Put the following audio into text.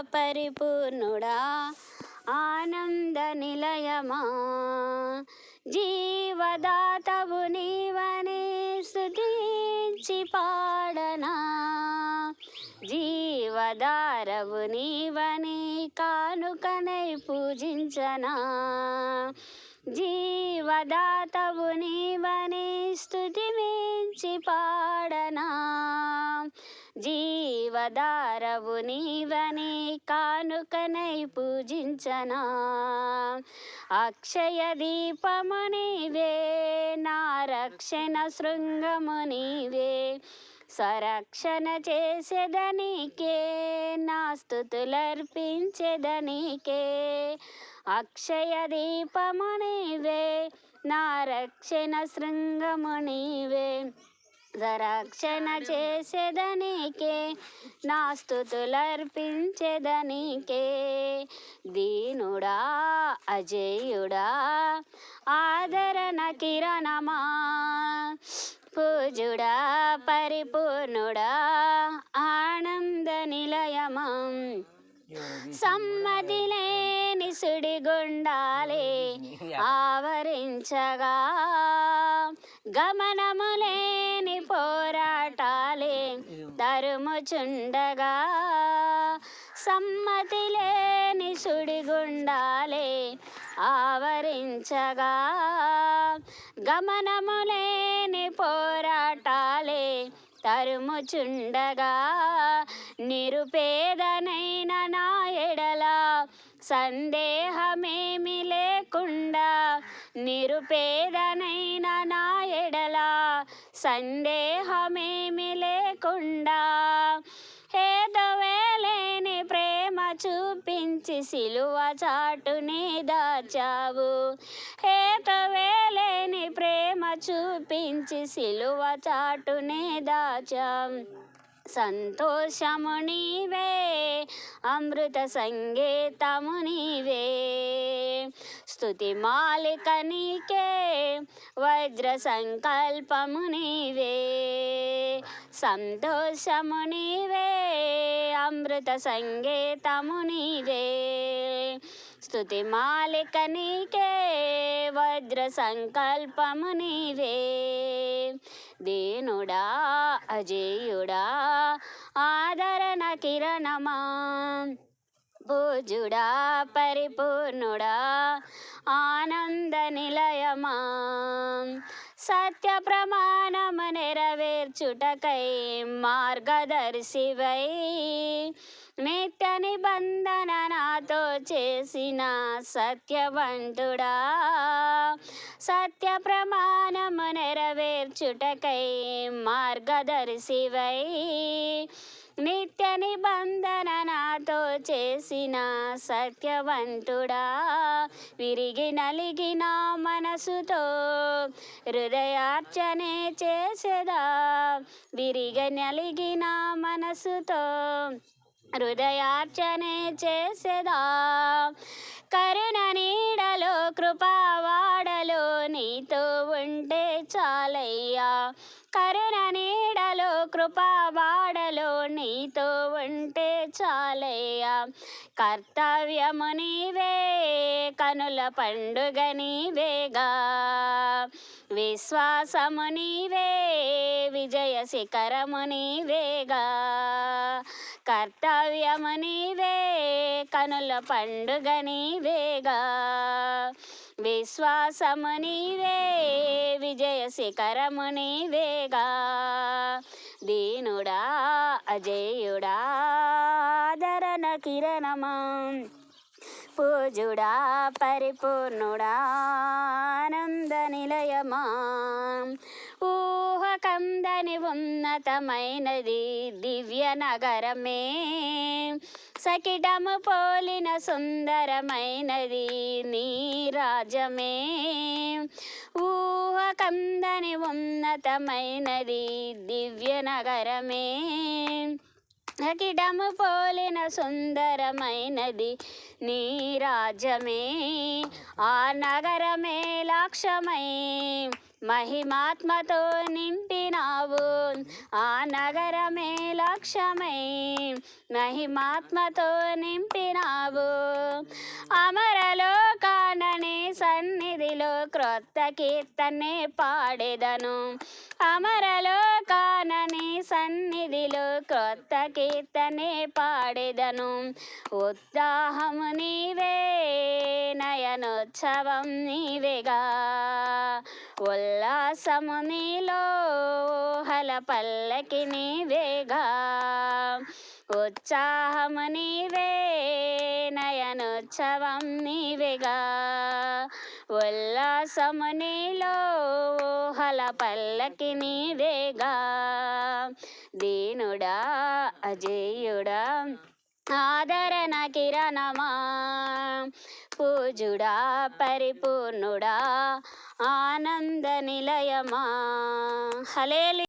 పరిపూర్ణుడా ఆనంద నిలయమా? జీవదాతవు నీవనే స్థుతించి పాడనా? జీవదారవు నీవని కానుకనై పూజించనా? జీవదాతవు నీవని స్థుతి మించి పాడనా? జీవదారవు నీవని కానుకనై పూజించనా. అక్షయ దీపము నీవే నా రక్షణ శృంగము నీవే. స్వరక్షణ చేసేదనికే నా స్థుతులర్పించేదనికే అక్షయ దీపము నీవే నా రక్షణ శృంగము నీవే. రక్షణ చేసేదనికే నా స్థుతులర్పించేదనికే. దీనుడా అజేయుడా ఆదరణ కిరణమా పూజుడా పరిపూర్ణుడా ఆనంద నిలయమా. సమ్మతి లేని సుడిగుండాలే ఆవరించగా గమనము చుండగా సమ్మతి లేని సుడిగుండాలే ఆవరించగా. గమనము లేని పోరాటాలే తరుముచుండగా. నిరుపేదనైన నా ఎడల సందేహమేమి లేకుండా. నిరుపేదనైన నా సందేహమేమి లేకుండా హేదవేలేని ప్రేమ చూపించి సిలువ చాటుని దాచావు. హేతవేలేని ప్రేమ చూపించి సిలువ చాటుని దాచావు సంతోషము నీవే అమృత సంగీతము నీవే. స్తుతి మాలిక నీకే వజ్ర సంకల్పము నీవే. సంతోషము నీవే అమృత సంగీతము నీవే. స్తుతి మాలిక నీకే వజ్ర సంకల్పము నీవే. దీనుడా అజేయుడా ఆదరణ కిరణమా. పూజుడా పరిపూర్ణుడా ఆనంద నిలయమా? సత్య ప్రమాణము నెరవేర్చుటకై మార్గదర్శివై. నిత్య నిబంధన నాతో చేసిన సత్యవంతుడా. సత్య ప్రమాణము నెరవేర్చుటకై మార్గదర్శివై. నిత్య నిబంధన నాతో చేసిన సత్యవంతుడా. విరిగి నలిగిన మనసుతో హృదయార్చనే చేసేదా. విరిగి నలిగిన మనసుతో హృదయార్చనే చేసేదా. కరుణ నీడలో కృపావాడలో నీతో ఉంటే కృపా వాడలో నీతో ఉంటే చాలయ్యా. కర్తవ్యము నీవే కనుల పండుగ నీవేగా. విశ్వాసము నీవే విజయ శిఖరము నీవేగా. కర్తవ్యము నీవే కనుల పండుగ నీవేగా. విశ్వాసము నీవే విజయ శిఖరము నీవేగా. దీనుడా అజేయుడా ధరణ కిరణమా పూజుడా పరిపూర్ణుడా ఆనంద నిలయమా ఊహకందని ఉన్నతమైనది దివ్య నగరమే సకిటము పోలిన సుందరమైనది నీ రాజమే ఊహకందని ఉన్నతమైనది దివ్య నగరమే అకిడము పోలిన సుందరమైనది నీ రాజమే ఆ నగరమే లక్ష్యమై మహిమాత్మతో నింపినావు ఆ నగరమే లక్ష్యమై. మహిమాత్మతో నింపినావు అమరలోకానని సన్నిధిలో క్రొత్త కీర్తనే పాడేదను. అమరలోకానని సన్నిధిలో క్రొత్త కీర్తనే పాడేదను. ఉత్సాహము నీవే నయనోత్సవం నీవేగా. ఉల్లాసము నీలో హల పల్లకి నీవేగా. ఉత్సాహము నీవే నయనోత్సవం నీవేగా. ఉల్లాసము నీలో హల పల్లకి నీవేగా. దీనుడా అజేయుడా ఆదరణ కిరణమా. పూజుడా పరిపూర్ణుడా ఆనంద నిలయమా హలేలు